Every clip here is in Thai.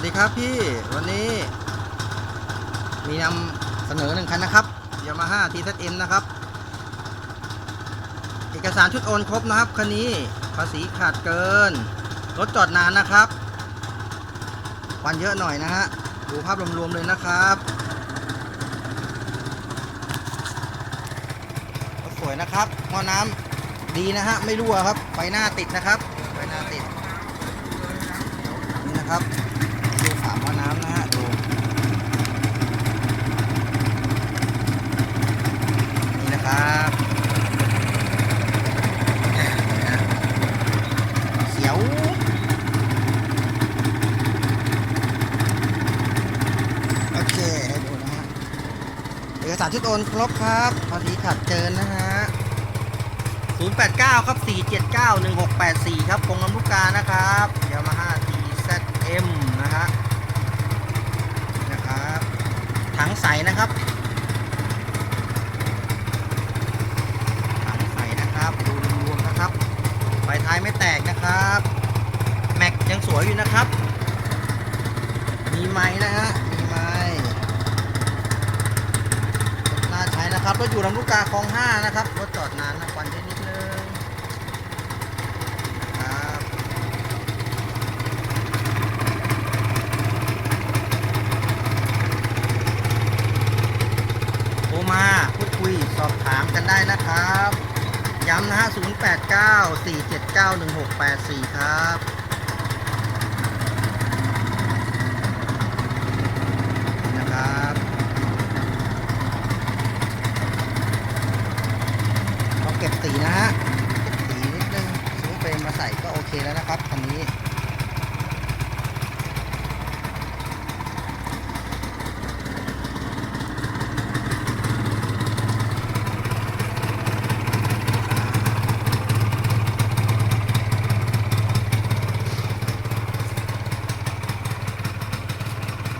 วัสดีครับพี่ วันนี้ มีนำเสนอหนึ่งคันนะครับยามาฮ่า TZM นะครับ เอกสารชุดโอนครบนะครับ คันนี้ภาษีขาดเกิน รถจอดนานนะครับวันเยอะหน่อยนะฮะ ดูภาพรวมๆเลยนะครับรถสวยนะครับหม้อน้ำดีนะฮะ ไม่รั่วครับไฟหน้าติดนะครับไฟหน้าติดนี่นะครับ ดูฝาหม้อน้ำนะฮะ ดู นี่นะครับเสียว โอเค ให้ดูนะฮะ เอก สารชุดโอนครบครับภาษีขาดเกินนะฮะ089 ครับ 479 1684 ครับคงลำลูกกานะครับยามาฮ่า TZM นะฮะนะครับถังใสนะครับถังใสนะครับดูรวมๆนะครับไฟท้ายไม่แตกนะครับ แม็กยังสวยอยู่นะครับ มีไม้นะฮะ มีไม้ น่าใช้นะครับรถอยู่ลำลูกกาคลอง5นะครับรถจอดนานนะควันเยอะนิดนึงครับโทรมาพูดคุยสอบถามกันได้นะครับ ย้ำนะฮะ 089 479 1684 ครับนะครับเราเก็บ สีนะฮะสีนิดนึงซื้อเฟรมมาใส่ก็โอเคแล้วนะครับคันนี้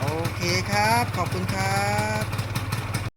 โอเคครับ ขอบคุณครับ